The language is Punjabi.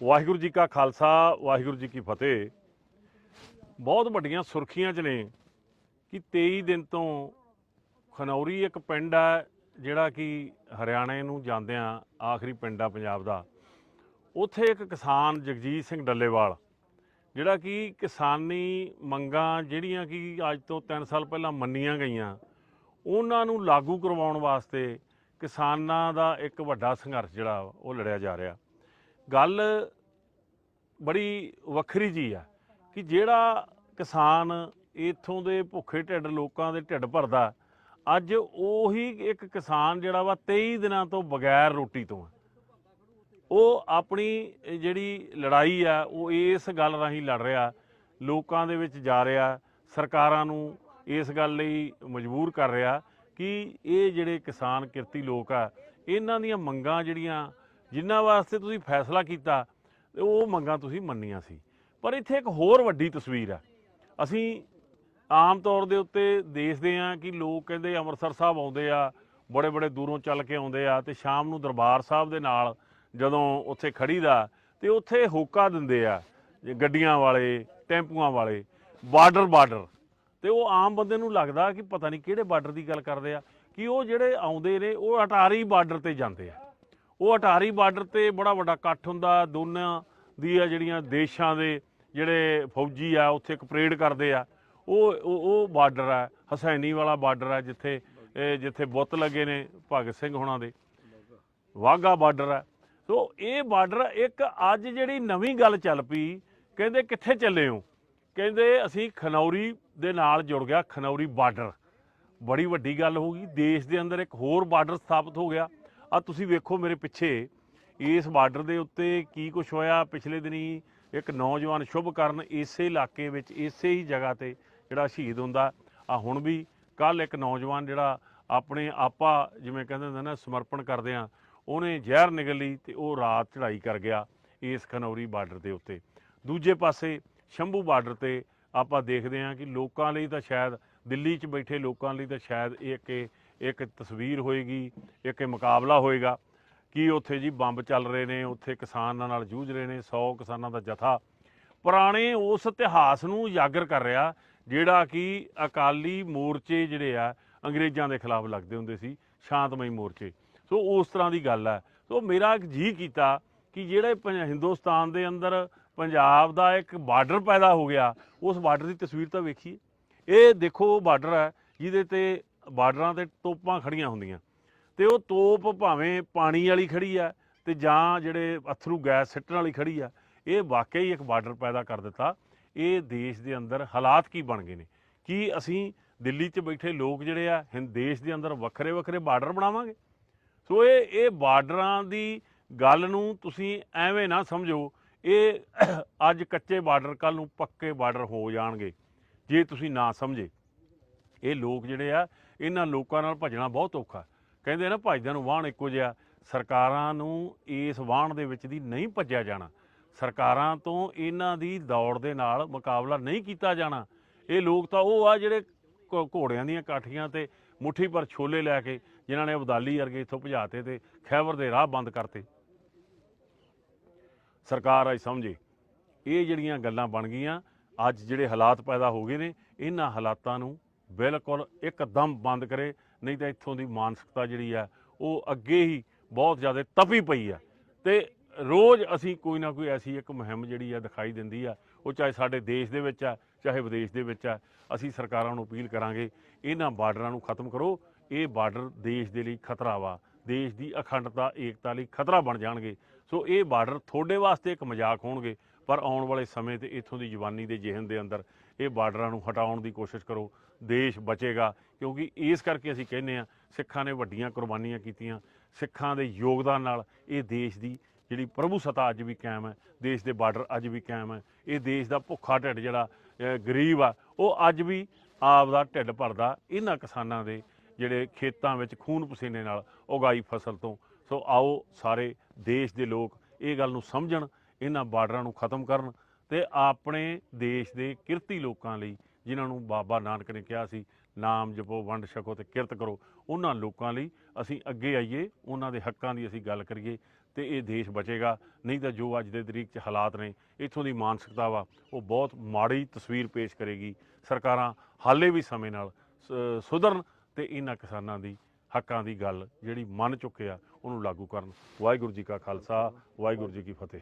ਵਾਹਿਗੁਰੂ ਜੀ ਕਾ ਖਾਲਸਾ, ਵਾਹਿਗੁਰੂ ਜੀ ਕੀ ਫਤਿਹ। ਬਹੁਤ ਵੱਡੀਆਂ ਸੁਰਖੀਆਂ 'ਚ ਨੇ ਕਿ 23 ਦਿਨ ਤੋਂ ਖਨੌਰੀ ਇੱਕ ਪਿੰਡ ਹੈ ਜਿਹੜਾ ਕਿ ਹਰਿਆਣੇ ਨੂੰ ਜਾਂਦਿਆਂ ਆਖਰੀ ਪਿੰਡ ਆ ਪੰਜਾਬ ਦਾ। ਉੱਥੇ ਇੱਕ ਕਿਸਾਨ ਜਗਜੀਤ ਸਿੰਘ ਡੱਲੇਵਾਲ, ਜਿਹੜਾ ਕਿ ਕਿਸਾਨੀ ਮੰਗਾਂ ਜਿਹੜੀਆਂ ਕਿ ਅੱਜ ਤੋਂ 3 ਸਾਲ ਪਹਿਲਾਂ ਮੰਨੀਆਂ ਗਈਆਂ, ਉਹਨਾਂ ਨੂੰ ਲਾਗੂ ਕਰਵਾਉਣ ਵਾਸਤੇ ਕਿਸਾਨਾਂ ਦਾ ਇੱਕ ਵੱਡਾ ਸੰਘਰਸ਼ ਜਿਹੜਾ ਉਹ ਲੜਿਆ ਜਾ ਰਿਹਾ। ਗੱਲ ਬੜੀ ਵੱਖਰੀ ਜੀ ਆ ਕਿ ਜਿਹੜਾ ਕਿਸਾਨ ਇਥੋਂ ਦੇ ਭੁੱਖੇ ਢਿੱਡ ਲੋਕਾਂ ਦੇ ਢਿੱਡ ਭਰਦਾ, ਅੱਜ ਉਹੀ ਇੱਕ ਕਿਸਾਨ ਜਿਹੜਾ ਵਾ 23 ਦਿਨਾਂ ਤੋਂ ਬਗੈਰ ਰੋਟੀ ਤੋਂ ਉਹ ਆਪਣੀ ਜਿਹੜੀ ਲੜਾਈ ਆ, ਉਹ ਇਸ ਗੱਲ ਰਾਹੀਂ ਲੜ ਰਿਹਾ, ਲੋਕਾਂ ਦੇ ਵਿੱਚ ਜਾ ਰਿਹਾ, ਸਰਕਾਰਾਂ ਨੂੰ ਇਸ ਗੱਲ ਲਈ ਮਜਬੂਰ ਕਰ ਰਿਹਾ ਕਿ ਇਹ ਜਿਹੜੇ ਕਿਸਾਨ ਕਿਰਤੀ ਲੋਕ ਆ, ਇਹਨਾਂ ਦੀਆਂ ਮੰਗਾਂ ਜਿਹੜੀਆਂ ਜਿਨ੍ਹਾਂ ਵਾਸਤੇ ਤੁਸੀਂ ਫੈਸਲਾ ਕੀਤਾ, ਤੇ ਉਹ ਮੰਗਾਂ ਤੁਸੀਂ ਮੰਨੀਆਂ ਸੀ। ਪਰ ਇੱਥੇ ਇੱਕ ਹੋਰ ਵੱਡੀ ਤਸਵੀਰ ਆ। ਅਸੀਂ ਆਮ ਤੌਰ ਦੇ ਉੱਤੇ ਦੇਖਦੇ ਆ ਕਿ ਲੋਕ ਕਹਿੰਦੇ ਅੰਮ੍ਰਿਤਸਰ ਸਾਹਿਬ ਆਉਂਦੇ ਆ ਬੜੇ ਬੜੇ ਦੂਰੋਂ ਚੱਲ ਕੇ ਆਉਂਦੇ ਆ ਤੇ ਸ਼ਾਮ ਨੂੰ ਦਰਬਾਰ ਸਾਹਿਬ ਦੇ ਨਾਲ ਜਦੋਂ ਉੱਥੇ ਖੜੀਦਾ ਤੇ ਉੱਥੇ ਹੋਕਾ ਦਿੰਦੇ ਆ ਗੱਡੀਆਂ ਵਾਲੇ, ਟੈਂਪੂਆਂ ਵਾਲੇ, ਬਾਰਡਰ ਬਾਰਡਰ। ਤੇ ਉਹ ਆਮ ਬੰਦੇ ਨੂੰ ਲੱਗਦਾ ਕਿ ਪਤਾ ਨਹੀਂ ਕਿਹੜੇ ਬਾਰਡਰ ਦੀ ਗੱਲ ਕਰਦੇ ਆ, ਕਿ ਉਹ ਜਿਹੜੇ ਆਉਂਦੇ ਨੇ, ਉਹ ਅਟਾਰੀ ਬਾਰਡਰ ਤੇ ਜਾਂਦੇ ਆ। ਉਹ ਅਟਾਰੀ ਬਾਰਡਰ ਤੇ ਬੜਾ ਵੱਡਾ ਇਕੱਠ ਹੁੰਦਾ, ਦੋਨਾਂ ਦੀ ਆ ਜਿਹੜੀਆਂ ਦੇਸ਼ਾਂ ਦੇ ਜਿਹੜੇ ਫੌਜੀ ਆ, ਉੱਥੇ ਇੱਕ ਪਰੇਡ ਕਰਦੇ ਆ। ਉਹ ਉਹ ਉਹ ਬਾਰਡਰ ਆ, ਹਸੈਨੀ ਵਾਲਾ ਬਾਰਡਰ ਆ ਜਿੱਥੇ ਜਿੱਥੇ ਬੁੱਤ ਲੱਗੇ ਨੇ ਭਗਤ ਸਿੰਘ ਹੋਣਾ ਦੇ। ਵਾਗਾ ਬਾਰਡਰ ਆ। ਸੋ ਇਹ ਬਾਰਡਰ ਇੱਕ ਅੱਜ ਜਿਹੜੀ ਨਵੀਂ ਗੱਲ ਚੱਲ ਪਈ, ਕਹਿੰਦੇ ਕਿੱਥੇ ਚੱਲੇ ਹੋ? ਕਹਿੰਦੇ ਅਸੀਂ ਖਨੌਰੀ ਦੇ ਨਾਲ ਜੁੜ ਗਿਆ, ਖਨੌਰੀ ਬਾਰਡਰ। ਬੜੀ ਵੱਡੀ ਗੱਲ ਹੋ ਗਈ, ਦੇਸ਼ ਦੇ ਅੰਦਰ ਇੱਕ ਹੋਰ ਬਾਰਡਰ ਸਥਾਪਿਤ ਹੋ ਗਿਆ। ਆ ਤੁਸੀਂ ਵੇਖੋ ਮੇਰੇ ਪਿੱਛੇ, ਇਸ ਬਾਰਡਰ ਦੇ ਉੱਤੇ ਕੀ ਕੁਝ ਹੋਇਆ ਪਿਛਲੇ ਦਿਨੀ। ਇੱਕ ਨੌਜਵਾਨ ਸ਼ੁਭ ਕਰਨ ਇਸੇ ਇਲਾਕੇ ਵਿੱਚ, ਇਸੇ ਹੀ ਜਗ੍ਹਾ ਤੇ ਜਿਹੜਾ ਸ਼ਹੀਦ ਹੁੰਦਾ। ਆ ਹੁਣ ਵੀ ਕੱਲ ਇੱਕ ਨੌਜਵਾਨ ਜਿਹੜਾ ਆਪਣੇ ਆਪਾ ਜਿਵੇਂ ਕਹਿੰਦੇ ਹੁੰਦੇ ਨਾ ਸਮਰਪਣ ਕਰਦੇ ਆ, ਉਹਨੇ ਜ਼ਹਿਰ ਨਿਗਲ ਲਈ ਤੇ ਉਹ ਰਾਤ ਚੜ੍ਹਾਈ ਕਰ ਗਿਆ ਇਸ ਖਨੌਰੀ ਬਾਰਡਰ ਦੇ ਉੱਤੇ। ਦੂਜੇ ਪਾਸੇ ਸ਼ੰਭੂ ਬਾਰਡਰ ਤੇ ਆਪਾਂ ਦੇਖਦੇ ਹਾਂ ਕਿ ਲੋਕਾਂ ਲਈ ਤਾਂ ਸ਼ਾਇਦ, ਦਿੱਲੀ 'ਚ ਬੈਠੇ ਲੋਕਾਂ ਲਈ ਤਾਂ ਸ਼ਾਇਦ ਇਹ ਕਿ ਇੱਕ ਤਸਵੀਰ ਹੋਏਗੀ, ਇੱਕ ਮੁਕਾਬਲਾ ਹੋਏਗਾ। ਕਿ ਉੱਥੇ ਜੀ ਬੰਬ ਚੱਲ ਰਹੇ ਨੇ, ਉੱਥੇ ਕਿਸਾਨਾਂ ਨਾਲ ਜੂਝ ਰਹੇ ਨੇ 100 ਕਿਸਾਨਾਂ ਦਾ ਜਥਾ। ਪੁਰਾਣੇ ਉਸ ਇਤਿਹਾਸ ਨੂੰ ਉਜਾਗਰ ਕਰ ਰਿਹਾ, ਜਿਹੜਾ ਕਿ ਅਕਾਲੀ ਮੋਰਚੇ ਜਿਹੜੇ ਆ, ਅੰਗਰੇਜ਼ਾਂ ਦੇ ਖਿਲਾਫ ਲੱਗਦੇ ਹੁੰਦੇ ਸੀ, ਸ਼ਾਂਤਮਈ ਮੋਰਚੇ। ਸੋ ਉਸ ਤਰ੍ਹਾਂ ਦੀ ਗੱਲ ਹੈ ਸੋ ਮੇਰਾ ਜੀ ਕੀਤਾ ਕਿ ਜਿਹੜੇ ਪੰਜ- ਹਿੰਦੁਸਤਾਨ ਦੇ ਅੰਦਰ ਪੰਜਾਬ ਦਾ ਇੱਕ ਬਾਰਡਰ ਪੈਦਾ ਹੋ ਗਿਆ, ਉਸ ਬਾਰਡਰ ਦੀ ਤਸਵੀਰ ਤਾਂ ਵੇਖੀਏ। ਇਹ ਦੇਖੋ ਬਾਰਡਰ ਹੈ ਜਿਹਦੇ ਤੇ ਬਾਰਡਰਾਂ ਤੇ ਤੋਪਾਂ ਖੜੀਆਂ ਹੁੰਦੀਆਂ। ਤੇ ਉਹ ਤੋਪ ਭਾਵੇਂ ਪਾਣੀ ਵਾਲੀ ਖੜੀ ਆ ਤੇ ਜਾਂ ਜਿਹੜੇ ਅਥਰੂ ਗੈਸ ਸਿੱਟਣ ਵਾਲੀ ਖੜੀ ਆ, ਇਹ ਵਾਕਈ ਇੱਕ ਬਾਰਡਰ ਪੈਦਾ ਕਰ ਦਿੱਤਾ। ਇਹ ਦੇਸ਼ ਦੇ ਅੰਦਰ ਹਾਲਾਤ ਕੀ ਬਣ ਗਏ ਨੇ? ਕੀ ਅਸੀਂ ਦਿੱਲੀ 'ਚ ਬੈਠੇ ਲੋਕ ਜਿਹੜੇ ਆ ਹਿੰਦ ਦੇਸ਼ ਦੇ ਅੰਦਰ ਵੱਖਰੇ ਵੱਖਰੇ ਬਾਰਡਰ ਬਣਾਵਾਂਗੇ? ਸੋ ਇਹ ਇਹ ਬਾਰਡਰਾਂ ਦੀ ਗੱਲ ਨੂੰ ਤੁਸੀਂ ਐਵੇਂ ਨਾ ਸਮਝੋ, ਇਹ ਅੱਜ ਕੱਚੇ ਬਾਰਡਰ ਕੱਲ ਨੂੰ ਪੱਕੇ ਬਾਰਡਰ ਹੋ ਜਾਣਗੇ। ਜੇ ਤੁਸੀਂ ਨਾ ਸਮਝੇ, ਇਹ ਲੋਕ ਜਿਹੜੇ ਆ ਇਹਨਾਂ ਲੋਕਾਂ ਨਾਲ ਭੱਜਣਾ ਬਹੁਤ ਔਖਾ ਕਹਿੰਦੇ ਨਾ ਭੱਜਦਿਆਂ ਨੂੰ ਵਾਹਣ ਇੱਕੋ ਜਿਹਾ ਸਰਕਾਰਾਂ ਨੂੰ ਇਸ ਵਾਹਣ ਦੇ ਵਿੱਚ ਦੀ ਨਹੀਂ ਭੱਜਿਆ ਜਾਣਾ। ਸਰਕਾਰਾਂ ਤੋਂ ਇਹਨਾਂ ਦੀ ਦੌੜ ਦੇ ਨਾਲ ਮੁਕਾਬਲਾ ਨਹੀਂ ਕੀਤਾ ਜਾਣਾ। ਇਹ ਲੋਕ ਤਾਂ ਉਹ ਆ ਜਿਹੜੇ ਘੋ- ਘੋੜਿਆਂ ਦੀਆਂ ਕਾਠੀਆਂ ਤੇ ਮੁੱਠੀ ਪਰ ਛੋਲੇ ਲੈ ਕੇ ਜਿਨ੍ਹਾਂ ਨੇ ਅਬਦਾਲੀ ਵਰਗੇ ਇੱਥੋਂ ਭਜਾਤੇ ਤੇ ਖੈਬਰ ਦੇ ਰਾਹ ਬੰਦ ਕਰਤੇ। ਸਰਕਾਰ ਆਈ ਸਮਝੇ, ਇਹ ਜਿਹੜੀਆਂ ਗੱਲਾਂ ਬਣ ਗਈਆਂ, ਅੱਜ ਜਿਹੜੇ ਹਾਲਾਤ ਪੈਦਾ ਹੋ ਗਏ ਨੇ, ਇਹਨਾਂ ਹਾਲਾਤਾਂ ਨੂੰ ਬਿਲਕੁਲ ਇੱਕਦਮ ਬੰਦ ਕਰੇ, ਨਹੀਂ ਤਾਂ ਇੱਥੋਂ ਦੀ ਮਾਨਸਿਕਤਾ ਜਿਹੜੀ ਆ, ਉਹ ਅੱਗੇ ਹੀ ਬਹੁਤ ਜ਼ਿਆਦਾ ਤਪੀ ਪਈ ਆ। ਤੇ ਰੋਜ਼ ਅਸੀਂ ਕੋਈ ਨਾ ਕੋਈ ਐਸੀ ਇੱਕ ਮੁਹਿੰਮ ਜਿਹੜੀ ਆ ਦਿਖਾਈ ਦਿੰਦੀ ਆ, ਉਹ ਚਾਹੇ ਸਾਡੇ ਦੇਸ਼ ਦੇ ਵਿੱਚ ਆ, ਚਾਹੇ ਵਿਦੇਸ਼ ਦੇ ਵਿੱਚ ਆ, ਅਸੀਂ ਸਰਕਾਰਾਂ ਨੂੰ ਅਪੀਲ ਕਰਾਂਗੇ, ਇਹਨਾਂ ਬਾਰਡਰਾਂ ਨੂੰ ਖਤਮ ਕਰੋ। ਇਹ ਬਾਰਡਰ ਦੇਸ਼ ਦੇ ਲਈ ਖਤਰਾ ਵਾ, ਦੇਸ਼ ਦੀ ਅਖੰਡਤਾ, ਏਕਤਾ ਲਈ ਖਤਰਾ ਬਣ ਜਾਣਗੇ। ਸੋ ਇਹ ਬਾਰਡਰ ਤੁਹਾਡੇ ਵਾਸਤੇ ਇੱਕ ਮਜ਼ਾਕ ਹੋਣਗੇ ਪਰ ਆਉਣ ਵਾਲੇ ਸਮੇਂ ਤੇ ਇੱਥੋਂ ਦੀ ਜਵਾਨੀ ਦੇ ਜਿਹਨ ਦੇ ਅੰਦਰ ਇਹ ਬਾਰਡਰਾਂ ਨੂੰ ਹਟਾਉਣ ਦੀ ਕੋਸ਼ਿਸ਼ ਕਰੋ, ਦੇਸ਼ ਬਚੇਗਾ, ਕਿਉਂਕਿ ਇਸ ਕਰਕੇ ਅਸੀਂ ਕਹਿੰਦੇ ਆ ਸਿੱਖਾਂ ਨੇ ਵੱਡੀਆਂ ਕੁਰਬਾਨੀਆਂ ਕੀਤੀਆਂ। ਸਿੱਖਾਂ ਦੇ ਯੋਗਦਾਨ ਨਾਲ ਇਹ ਦੇਸ਼ ਦੀ ਜਿਹੜੀ ਪ੍ਰਭੂ ਸਤਾ ਅੱਜ ਵੀ ਕਾਇਮ ਹੈ, ਦੇਸ਼ ਦੇ ਬਾਰਡਰ ਅੱਜ ਵੀ ਕਾਇਮ ਹੈ, ਇਹ ਦੇਸ਼ ਦਾ ਭੁੱਖਾ ਢਿੱਡ ਜਿਹੜਾ ਗਰੀਬ ਆ, ਉਹ ਅੱਜ ਵੀ ਆਪ ਦਾ ਢਿੱਡ ਭਰਦਾ ਇਹਨਾਂ ਕਿਸਾਨਾਂ ਦੇ ਜਿਹੜੇ ਖੇਤਾਂ ਵਿੱਚ ਖੂਨ ਪਸੀਨੇ ਨਾਲ ਉਗਾਈ ਫਸਲ ਤੋਂ। ਸੋ ਆਓ ਸਾਰੇ ਦੇਸ਼ ਦੇ ਲੋਕ ਇਹ ਗੱਲ ਨੂੰ ਸਮਝਣ ਇਹਨਾਂ ਬਾਰਡਰਾਂ ਨੂੰ ਖਤਮ ਕਰਨ ਤੇ ਆਪਣੇ ਦੇਸ਼ ਦੇ ਕਿਰਤੀ ਲੋਕਾਂ ਲਈ, ਜਿਨ੍ਹਾਂ ਨੂੰ ਬਾਬਾ ਨਾਨਕ ਨੇ ਕਿਹਾ ਸੀ, ਨਾਮ ਜਪੋ, ਵੰਡ ਛਕੋ ਤੇ ਕਿਰਤ ਕਰੋ, ਉਹਨਾਂ ਲੋਕਾਂ ਲਈ ਅਸੀਂ ਅੱਗੇ ਆਈਏ, ਉਹਨਾਂ ਦੇ ਹੱਕਾਂ ਦੀ ਅਸੀਂ ਗੱਲ ਕਰੀਏ ਤੇ ਇਹ ਦੇਸ਼ ਬਚੇਗਾ। ਨਹੀਂ ਤਾਂ ਜੋ ਅੱਜ ਦੇ ਤਰੀਕ 'ਚ ਹਾਲਾਤ ਨੇ, ਇੱਥੋਂ ਦੀ ਮਾਨਸਿਕਤਾ ਵਾ, ਉਹ ਬਹੁਤ ਮਾੜੀ ਤਸਵੀਰ ਪੇਸ਼ ਕਰੇਗੀ। ਸਰਕਾਰਾਂ ਹਾਲੇ ਵੀ ਸਮੇਂ ਨਾਲ ਸ- ਸੁਧਰਨ ਤੇ ਇਹਨਾਂ ਕਿਸਾਨਾਂ ਦੀ ਹੱਕਾਂ ਦੀ ਗੱਲ ਜਿਹੜੀ ਮੰਨ ਚੁੱਕੇ ਆ ਉਹਨੂੰ ਲਾਗੂ ਕਰਨ। ਵਾਹਿਗੁਰੂ ਜੀ ਕਾ ਖਾਲਸਾ ਵਾਹਿਗੁਰੂ ਜੀ ਕੀ ਫਤਿਹ।